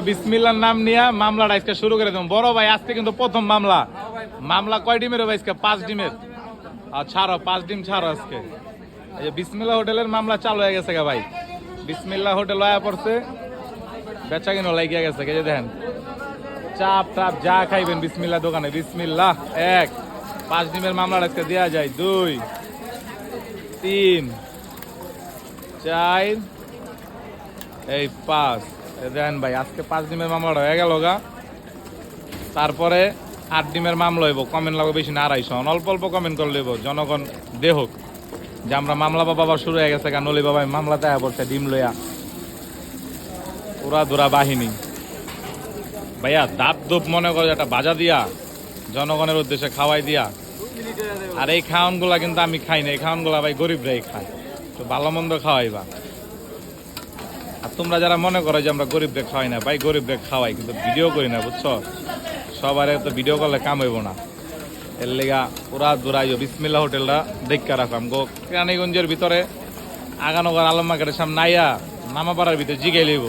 বিসমিল্লার নাম নিয়ে মামলাটা আজকে শুরু করে দেবো। বড় ভাই, আজকে কিন্তু প্রথম মামলা। মামলা কয় ডিমের হবে আজকে? পাঁচ ডিমের। আর ছাড়ো, পাঁচ ডিম ছাড়ো আজকে। এই যে বিসমিল্লা হোটেলের মামলা চালু হয়ে গেছে গা ভাই। বিসমিল্লা হোটেল হয়ে পড়ছে। বেচা কিনো লাগিয়ে গেছে কে যে দেখেন। চাপ টাপ যা খাইবেন বিসমিল্লা দোকানে। বিসমিল্লা এক। পাঁচ ডিমের মামলাটা আজকে দেওয়া যায়। দুই, তিন, চার, এই পাঁচ। দেখেন ভাই, আজকে পাঁচ ডিমের মামলাটা হয়ে গেল গা। তারপরে আট ডিমের মামলা হইব কমেন্ট লাগবে বেশি না, আড়াইশো অল্প অল্প কমেন্ট করে লইব জনগণ দেহক যে আমরা মামলা বাবা শুরু হয়ে গেছে গা, নলি বাবা মামলাতে আয়া পড়ছে, ডিম লইয়া। পুরা দুরা বাহিনী। ভাইয়া দাপ দুপ মনে করে, একটা বাজা দিয়া, জনগণের উদ্দেশ্যে খাওয়াই দিয়া। আর এই খাওয়ানগুলা কিন্তু আমি খাই না, এই খাওয়ানগুলা ভাই গরিবরাই খায়। তো ভালো মন্দ খাওয়াইবা। তোমরা যারা মনে করো যে আমরা গরিবদের খাওয়াই না, ভাই গরিবদের খাওয়াই, কিন্তু ভিডিও করি না, বুঝছ? সবার তো ভিডিও করলে কাম হইব না। এর লেগা পুরা দূরাই বিসমিল্লা হোটেলটা দেখা রাখলাম। গো, কেরানীগঞ্জের ভিতরে আগানগর আলম মার্কেটের সামনে নাইয়া নামাপাড়ার ভিতরে জিগাই লইব।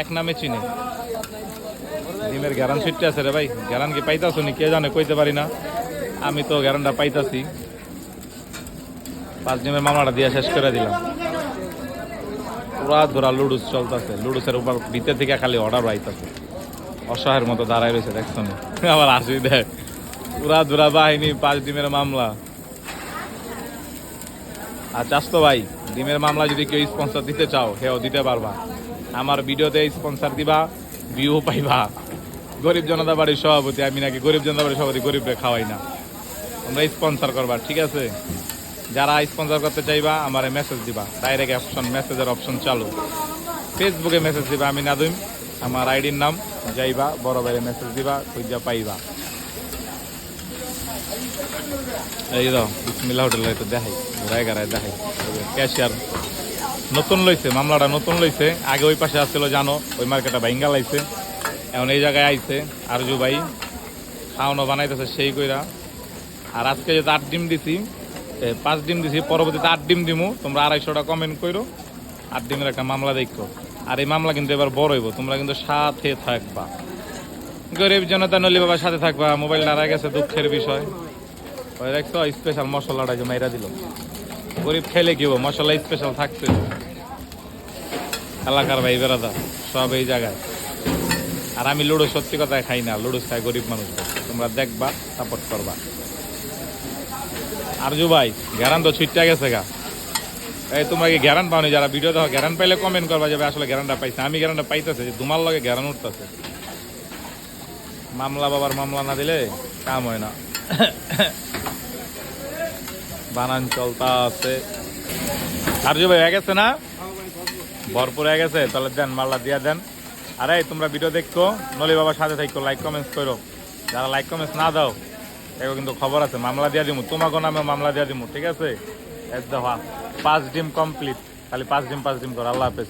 এক নামে চিনে। ডিমের গ্যারান ছুটতে আছে রে ভাই। গ্যারান কি পাইতাছো নি, কে জানে কইতে পারি না। আমি তো গ্যারানটা পাইতাছি। পাঁচ ডিমের মামলাটা দিয়ে শেষ করে দিলাম। পুরা ধরা লুডুস চলতেছে। লুডুসের উপর ভিতর থেকে খালি অর্ডার আইতাছে। অসহায়ের মতো দাঁড়ায় রয়েছে, দেখছ? আবার আসি দেখ পুরা ধরা বাহিনী, পাঁচ ডিমের মামলা। আর চাস তো ভাই, ডিমের মামলা যদি কেউ স্পন্সর দিতে চাও হেও দিতে পারবা। আমার ভিডিওতে স্পন্সার দিবা ভিউ পাইবা। গরিব জনতা বাড়ির সভাপতি, আমি নাকি গরিব জনতা বাড়ির সভাপতি, গরিবরে খাওয়াই না। তোমরা স্পন্সর করবা, ঠিক আছে? যারা স্পন্সর করতে চাইবা, আমার মেসেজ দিবা। ডাইরেক্ট অপশন মেসেজের অপশন চালু। ফেসবুকে মেসেজ দিবা আমি না দিম আমার আইডির নাম, যাইবা, বড় বাইরে মেসেজ দিবা, খুঁজা পাইবা। এই দাও বিসমিল্লা হোটেল তো দেখাই গাড়াই দেখাই। ক্যাশিয়ার নতুন লইছে, মামলাটা নতুন লইছে। আগে ওই পাশে আসছিল, জানো, ওই মার্কেটটা ভাইঙ্গা লাইছে। এখন এই জায়গায় আইছে, আরজু ভাই। খাওয়ানো বানাইতেছে সেই কইরা। আর আজকে যেহেতু আট ডিম দিছি পাঁচ ডিম দিছি, পরবর্তীতে আট ডিম দিমু। তোমরা আড়াইশোটা কমেন্ট করো আট ডিমের একটা মামলা দেখো। আর এই মামলা কিন্তু এবার বড় হইব, তোমরা কিন্তু সাথে থাকবা। গরিব জনতা নলি বাবার সাথে থাকবা, মোবাইল নাড়া গেছে দুঃখের বিষয়। দেখছ স্পেশাল মশলাটা যে মাইরা দিল। গরিব খেলে কি মশলা স্পেশাল থাকছে। এলাকার ভাই বেড়াদা সব এই জায়গায়। আর আমি লুডো সত্যি কথায় খাই না, লুডো খাই গরিব মানুষ তোমরা দেখবা সাপোর্ট করবা। আরজু ভাই, গ্যারান তো ছুটটা গেছে গা। এই তোমরা কি গ্যারান পাওনি? যারা ভিডিও দেখো, গ্যারান পাইলে কমেন্ট করবা যাবে আসলে গ্যারানটা পাইছে। আমি গ্যারানটা পাইতেছে, যে দুমার লগে গ্যারান উঠতেছে। মামলা বাবার মামলা না দিলে কাম হয় না। বানান চলতা আছে আরজু ভাই, হয়ে গেছে না? ভরপুর হয়ে গেছে। তাহলে দেন মাল্লা দিয়া দেন। আরে, তোমরা ভিডিও দেখো নলি বাবার সাথে থাকো লাইক কমেন্টস করো। যারা লাইক কমেন্টস না দাও এগো কিন্তু খবর আছে, মামলা দিয়া দিমু। তোমাকে নামে মামলা দিয়া দিমু, ঠিক আছে? দফা পাঁচ ডিম কমপ্লিট খালি পাঁচ ডিম পাঁচ ডিম করো, আল্লাহ হাফেজ।